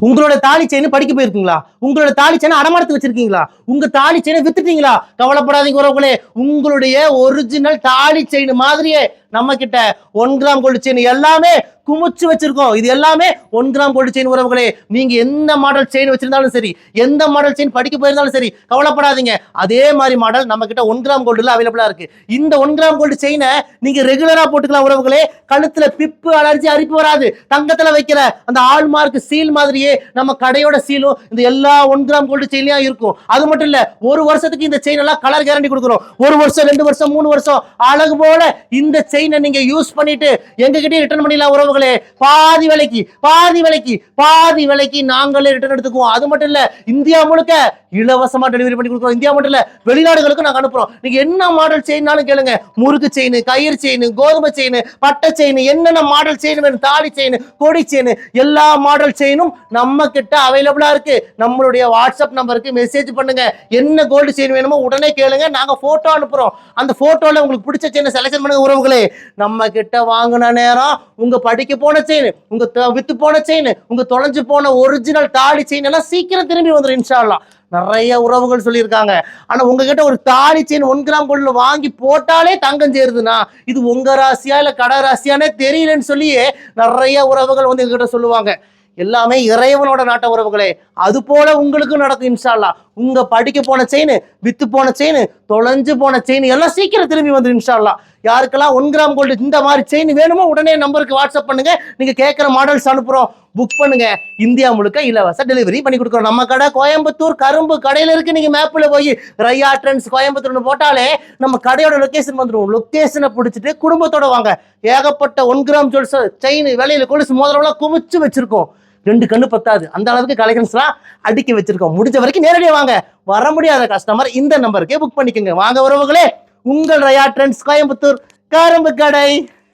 உங்களோட தாலி செயின் படிக்க போயிருக்கீங்களா? உங்களோட தாலி செயினை அடமானத்து வச்சிருக்கீங்களா? உங்க தாலி செயினை வித்துட்டீங்களா? கவலைப்படாதீங்க உறவுகளே. உங்களுடைய ஒரிஜினல் தாலி செயின் மாதிரியே நம்ம கிட்ட ஒன் கிராம் கோல்டு செயின் எல்லாமே குமிச்சு வச்சிருக்கோம். இது எல்லாமே ஒன் கிராம் கோல்டு செயின் உறவுகளே நீங்க எந்த மாடல் செயின் வச்சிருந்தாலும் சரி எந்த மாடல் செயின் படிக்க போயிருந்தாலும் சரி கவலைப்படாதீங்க. அதே மாதிரி மாடல் நம்ம கிட்ட ஒன் கிராம் கோல்டுல அவைலபிளா இருக்கு. இந்த ஒன் கிராம் கோல்டு செயினை நீங்க ரெகுலரா போட்டுக்கலாம் உறவுகளே. கழுத்துல பிப்பு அலர்ஜி அரிப்பு வராது. தங்கத்துல வைக்கிற அந்த ஆள் மார்க் சீல் மாதிரியே நம்ம கடையோட சீலும் இந்த எல்லா ஒன் கிராம் கோல்டு செயின்லயும் இருக்கும். அது மட்டும் இல்ல ஒரு வருஷத்துக்கு இந்த செயின் எல்லாம் கலர் கேரண்டி கொடுக்குறோம். ஒரு வருஷம் ரெண்டு வருஷம் மூணு வருஷம் அழகு போல இந்த செயின் செயினை நீங்க யூஸ் பண்ணிட்டு எங்ககிட்டயே ரிட்டர்ன் பண்ணிடலாம் உறவுகளே. பாதி விலைக்கு பாதி விலைக்கு பாதி விலைக்கு நாங்களே ரிட்டர்ன் எடுத்துக்குவோம். அது மட்டும் இல்ல இந்தியா முழுக்க இலவசமா டெலிவரி பண்ணி கொடுக்குறோம். இந்தியா மட்டும் இல்ல வெளிநாடுகளுக்கு நாங்க அனுப்புறோம். நீங்க என்ன மாடல் செயின்னாலும் கேளுங்க. முறுக்கு செயின் கயிறு செயின் கோதுமை செயின் பட்டை செயின் என்னென்ன மாடல் செயின் வேணும்? தாலி செயின் கொடி செயின் எல்லா மாடல் செயினும் நம்ம கிட்ட அவைலபிளா இருக்கு. நம்மளுடைய வாட்ஸ்அப் நம்பருக்கு மெசேஜ் பண்ணுங்க. என்ன கோல்டு செயின் வேணுமோ உடனே கேளுங்க. நாங்க போட்டோ அனுப்புறோம். அந்த போட்டோல உங்களுக்கு பிடிச்ச செயினை செலக்ஷன் பண்ணுங்க உறவுகளே. நம்ம கிட்ட வாங்கின நேரம் உங்க படிக்க போன செயின் உங்க வித்து போன செயின் உங்க தொலைஞ்சு போன ஒரிஜினல் தாலி செயின் எல்லாம் சீக்கிரம் திரும்பி வந்துடும் இன்ஷால்லாம் நிறைய உறவுகள் சொல்லியிருக்காங்க. ஆனா உங்ககிட்ட ஒரு தாலி செயின் ஒன் கிராம் கோல்ட்ல வாங்கி போட்டாலே தங்கம் சேருதுன்னா இது உங்க ராசியா இல்ல கடை ராசியானே தெரியலன்னு சொல்லியே நிறைய உறவுகள் வந்து எங்ககிட்ட சொல்லுவாங்க. எல்லாமே இறைவனோட நாட்ட உறவுகளே. அது போல உங்களுக்கு நடக்கும் இன்ஷால்லா உங்க படிக்க போன செயின் வித்து போன செயின் தொலைஞ்சு போன செயின் எல்லாம் சீக்கிரம் திரும்பி வந்து இன்ஷால்லா யாருக்கெல்லாம் ஒன் கிராம் கோல்டு இந்த மாதிரி செயின் வேணுமோ உடனே நம்பருக்கு வாட்ஸ்அப் பண்ணுங்க. நீங்க கேட்குற மாடல்ஸ் அனுப்புறோம். புக் பண்ணுங்க. இந்தியா முழுக்க இலவச டெலிவரி பண்ணி கொடுக்குறோம். நம்ம கடை கோயம்புத்தூர் கரும்பு கடையில இருக்கு. நீங்க மேப்ல போய் ரையா ட்ரெண்ட்ஸ் கோயம்புத்தூர்னு போட்டாலே நம்ம கடையோட லொக்கேஷன் வந்துடும் லொக்கேஷனை பிடிச்சிட்டு குடும்பத்தோட வாங்க. ஏகப்பட்ட ஒன் கிராம் ஜுவல்ஸ் செயின் விலையில கொலுசு மோதிரம்லாம் குமிச்சு வச்சிருக்கோம். ரெண்டு கண்ணு பத்தாது. அந்த அளவுக்கு கலெக்ஷன்ஸ்லாம் அடுக்கி வச்சிருக்கோம். முடிஞ்ச வரைக்கும் நேரடியாக வாங்க. வர முடியாத கஸ்டமர் இந்த நம்பருக்கே புக் பண்ணிக்கோங்க. வாங்க உறவுகளே. உங்கள் ரயா ட்ரெண்ட்ஸ் கோயம்புத்தூர் கரும்பு கடை.